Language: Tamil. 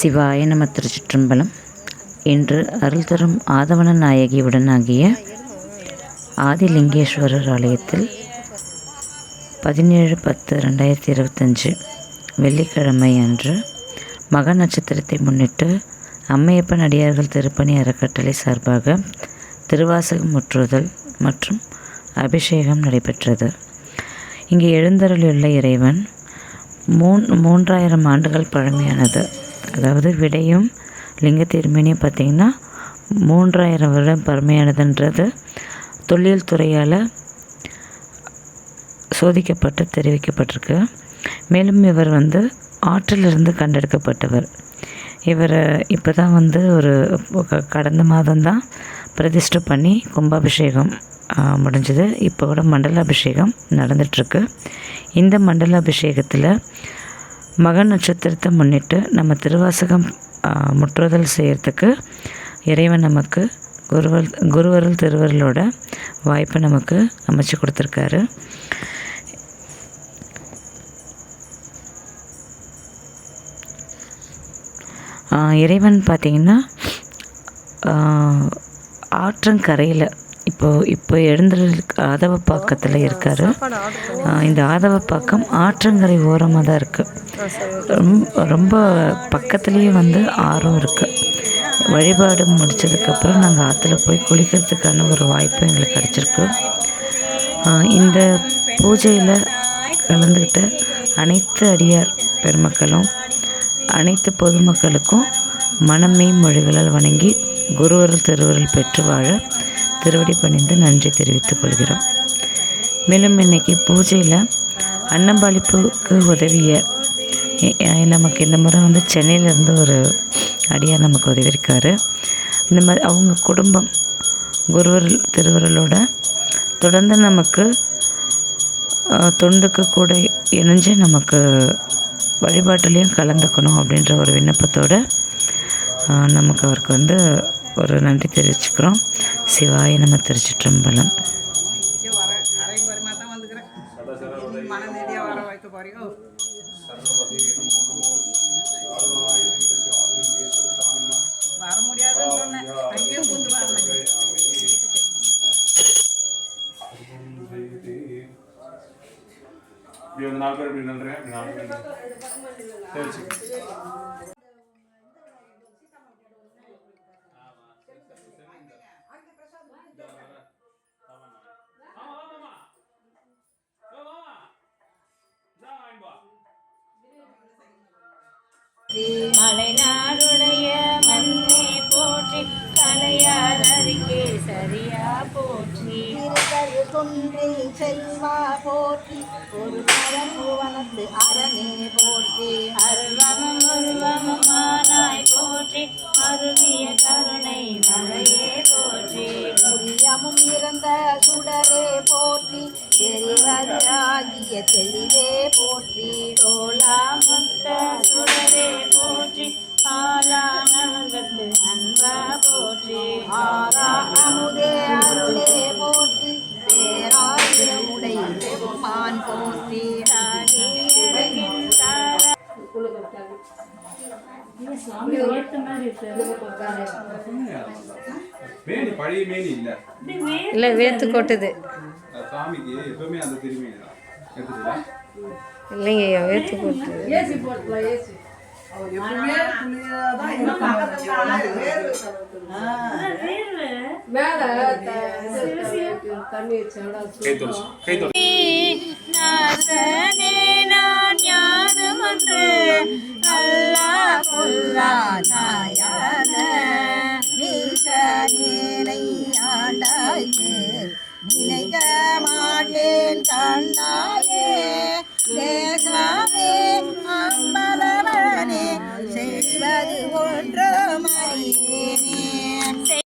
சிவாய நம திருச்சிற்றம்பலம். இன்று அருள் தரும் ஆதவன நாயகியுடன் ஆகிய ஆதிலிங்கேஸ்வரர் ஆலயத்தில் பதினேழு பத்து ரெண்டாயிரத்தி இருபத்தஞ்சு வெள்ளிக்கிழமை அன்று மக நட்சத்திரத்தை முன்னிட்டு அம்மையப்பன் அடியார்கள் திருப்பணி அறக்கட்டளை சார்பாக திருவாசகம் முற்றுதல் மற்றும் அபிஷேகம் நடைபெற்றது. இங்கே எழுந்தருளியுள்ள இறைவன் மூன் மூன்றாயிரம் ஆண்டுகள் பழமையானது. அதாவது விடையும் லிங்க திருமணியும் பார்த்திங்கன்னா மூன்றாயிரம் வருடம் பழமையானதுன்றது தொழில் துறையால் சோதிக்கப்பட்டு தெரிவிக்கப்பட்டிருக்கு. மேலும் இவர் வந்து ஆற்றிலிருந்து கண்டெடுக்கப்பட்டவர். இவர் இப்போ தான் வந்து ஒரு க- கடந்த மாதம்தான் பிரதிஷ்டை பண்ணி கும்பாபிஷேகம் முடிஞ்சது. இப்போ கூட மண்டல அபிஷேகம் நடந்துட்டுருக்கு. இந்த மண்டல அபிஷேகத்தில் மக நட்சத்திரத்தை முன்னிட்டு நம்ம திருவாசகம் முற்றுதல் செய்கிறதுக்கு இறைவன் நமக்கு குருவல் குருவருள் திருவருளோட வாய்ப்பை நமக்கு அமைச்சு கொடுத்துருக்காரு. இறைவன் பார்த்திங்கன்னா ஆற்றங்கரையில் இப்போ இப்போ ஆதவ ஆதவப்பாக்கத்தில் இருக்கார். இந்த ஆதவப்பாக்கம் ஆற்றங்கரை ஓரமாக தான் இருக்குது ரொம்ப ரொம்ப பக்கத்துலேயே வந்து ஆறும் இருக்குது வழிபாடு முடித்ததுக்கப்புறம் நாங்கள் ஆற்றுல போய் குளிக்கிறதுக்கான ஒரு வாய்ப்பு எங்களுக்கு கிடச்சிருக்கு. இந்த பூஜையில் கலந்துக்கிட்ட அனைத்து அடியார் பெருமக்களும் அனைத்து பொதுமக்களுக்கும் மனமே மொழிகளால் வணங்கி குருவருள் திருவருள் பெற்று வாழ திருவடி பணிந்து நன்றி தெரிவித்துக் கொள்கிறோம். மேலும் இன்னைக்கு பூஜையில் அன்னம்பாளிப்புக்கு உதவிய நமக்கு இந்த முறை வந்து சென்னையிலேருந்து ஒரு அடியார் நமக்கு உதவியிருக்காரு. இந்த மாதிரி அவங்க குடும்பம் குருவருள் திருவருளோட தொடர்ந்து நமக்கு தொண்டுக்கு கூட இணைஞ்சு நமக்கு வழிபாட்டுலேயும் கலந்துக்கணும் அப்படின்ற ஒரு விண்ணப்பத்தோடு நமக்கு அவருக்கு வந்து ஒரு நன்றி தெரிவிச்சுக்கிறோம். சிவாய நம்ம திருச்சிற்றம்பலம். இங்கே வர மன வர வைக்க வர முடியாதுன்னு சொன்னேன் அங்கேயும் பூந்து வரல இப்படி வந்து நாலு பேர் இப்படி பேர் நில்லுங்க. சரி சரி மலைநாடுடைய மண்ணே போற்றி கலையார் அருகே சரியா போற்றி. திருக்கரு குன்றில் செல்வா போற்றி ஒரு பரம்புவனத்து அரணே போற்றி. அருவமம் உருவமானாய் போற்றி அருவிய கருணை மலையே சுடரே போற்றி. தெரிவதாகிய தெளிவே போற்றி. தோளாமுத்த சுடரே போற்றி. ஆளானவர்கத்து அன்பா போற்றி. ஆரா அமுதே அருளே போற்றி. பேராயிரமுடை பெருமான் போற்றி. மேனி பழைய மேனி இல்ல. இல்லை வேத்து கொட்டுது. சாமிக்கு எப்பவுமே அந்த இல்லைங்க ஐயா வேத்து கொட்டுது. ஏசி போட்டுலாம் ஏசி. மேல தண்ணி Música